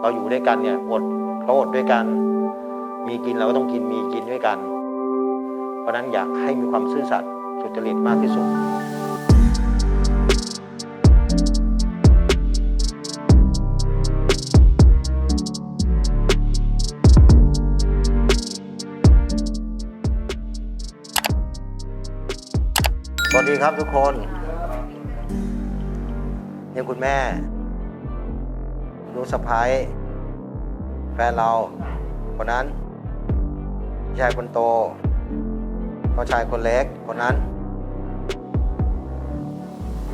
เราอยู่ด้วยกันเนี่ยอดเขาอดด้วยกัน มีกินเราก็ต้องกินมีกินด้วยกัน เพราะฉะนั้นอยากให้มีความซื่อสัตย์สุจริตมากที่สุดสวัสดีครับทุกคนเนี่ยคุณแม่ ลูกสะพ้ายแฟนเราคนนั้นพี่ชายคนโตพ่อชายคนเล็กคนนั้น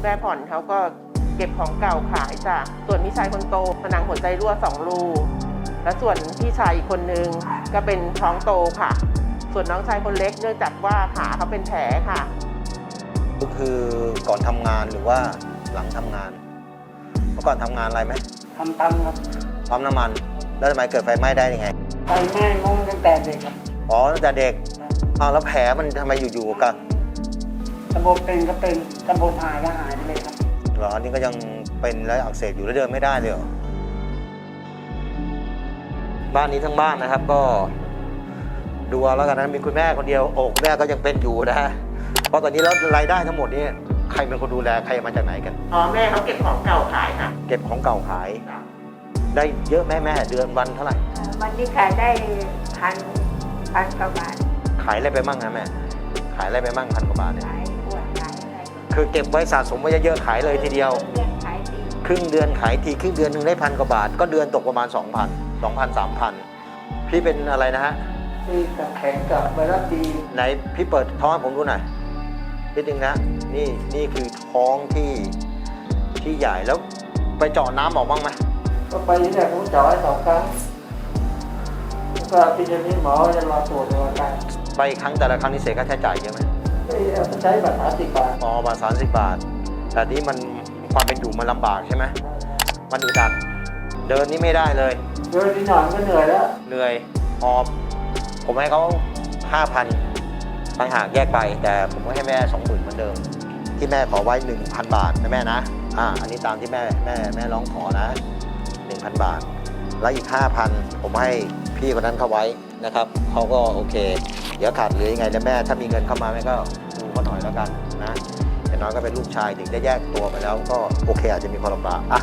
แม่ผ่อนเขาก็เก็บของเก่าขายจ้ะ ส่วนพี่ชายคนโตผนังหัวใจรั่วสองรู และส่วนพี่ชายอีกคนนึงก็เป็นท้องโตค่ะ ส่วนน้องชายคนเล็กเนื่องจากว่าขาเขาเป็นแผลค่ะ ก็คือก่อนทำงานหรือว่าหลังทำงาน เมื่อก่อนทำงานอะไรไหม ทำตังครับปั๊มน้ำมัน แล้วทำไมเกิดไฟไหม้ได้ยังไง ไฟไหม้งงตั้งแต่เด็กครับ อ๋อตั้งแต่เด็กอ้าวแล้วแผลมันทำไมอยู่ๆกันตะโบเป็นก็เป็นตะโบหายก็หายไปเลยครับ เหรออันนี่ก็ยังเป็นแล้วอักเสบอยู่แล้วเดินไม่ได้เลยเหรอบ้านนี้ทั้งบ้านนะครับก็ดูเอาแล้วกันนะมีคุณแม่คนเดียวโอ้คุณแม่ก็ยังเป็นอยู่นะฮะเพราะตอนนี้แล้วรายได้ทั้งหมดนี่ใครเป็นคนดูแลใครมาจากไหนกัน อ๋อแม่เขาเก็บของเก่าขายค่ะ เก็บของเก่าขาย ได้เยอะแม่แม่เดือนวันเท่าไหร่วันที่ขายได้พันพันกว่าบาท ขายอะไรไปมั่งนะแม่ ขายอะไรไปมั่งพันกว่าบาทเนี่ยขายขวดขายอะไรคือเก็บไว้สะสมไว้เยอะๆขายเลยทีเดียวเรื่องขายดีครึ่งเดือนขายทีครึ่งเดือนหนึ่งได้พันกว่าบาท ก็เดือนตกประมาณ 2,000 2,000 3,000 พี่เป็นอะไรนะฮะที่กับแข็งกับไวรัสดีไหนพี่เปิดท้องให้ผมดูหน่อยนิดนึงนะ นี่นี่คือท้องที่ที่ใหญ่แล้ว ไปเจาะน้ำออกบ้างไหมก็ไปที่ไหนผมเจ่อให้สองครั้งแล้วก็ที่จะนี้หมอจะรอตรวจดูอาการไปครั้งแต่ละครั้งนี่เสียค่าใช้จ่ายเยอะไหมเอ้ยเอาไปใช้บัตรสามสิบบาทอ๋อบาทสามสิบบาท แต่ที่มันความเป็นอยู่มันลำบากใช่ไหมมันอึดอัดเดินนี่ไม่ได้เลย เดินนิดหน่อยก็เหนื่อยแล้วเหนื่อยหอบผมให้เขาห้าพันต่างหากแยกไป แต่ผมก็ให้แม่สองหมื่นเหมือนเดิม ที่แม่ขอไว้หนึ่งพันบาทนะแม่นะ อ่าอันนี้ตามที่แม่แม่แม่ร้องขอนะหนึ่งพันบาท แล้วอีกห้าพันผมให้พี่คนนั้นเข้าไว้นะครับเขาก็โอเค เดี๋ยวขาดเหลือยังไงแล้วแม่ถ้ามีเงินเข้ามาแม่ก็ดูเขาหน่อยแล้วกันนะอย่างน้อยก็เป็นลูกชายถึงได้แยกตัวไปแล้วก็โอเคอาจจะมีความลำบากอะ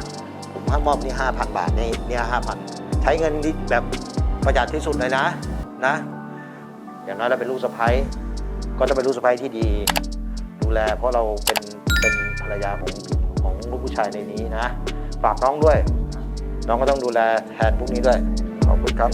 ผมให้มอบนี่ห้าพันบาทนี่เนี่ยห้าพันใช้เงินแบบประหยัดที่สุดเลยนะนะ อย่างน้อยเราเป็นลูกสะใภ้ก็ต้องเป็นลูกสะใภ้ที่ดี ดูแลเพราะเราเป็นเป็นภรรยาของ ของลูกผู้ชายในนี้นะ ฝากน้องด้วย น้องก็ต้องดูแลแทนพวกนี้ด้วย ขอบคุณครับ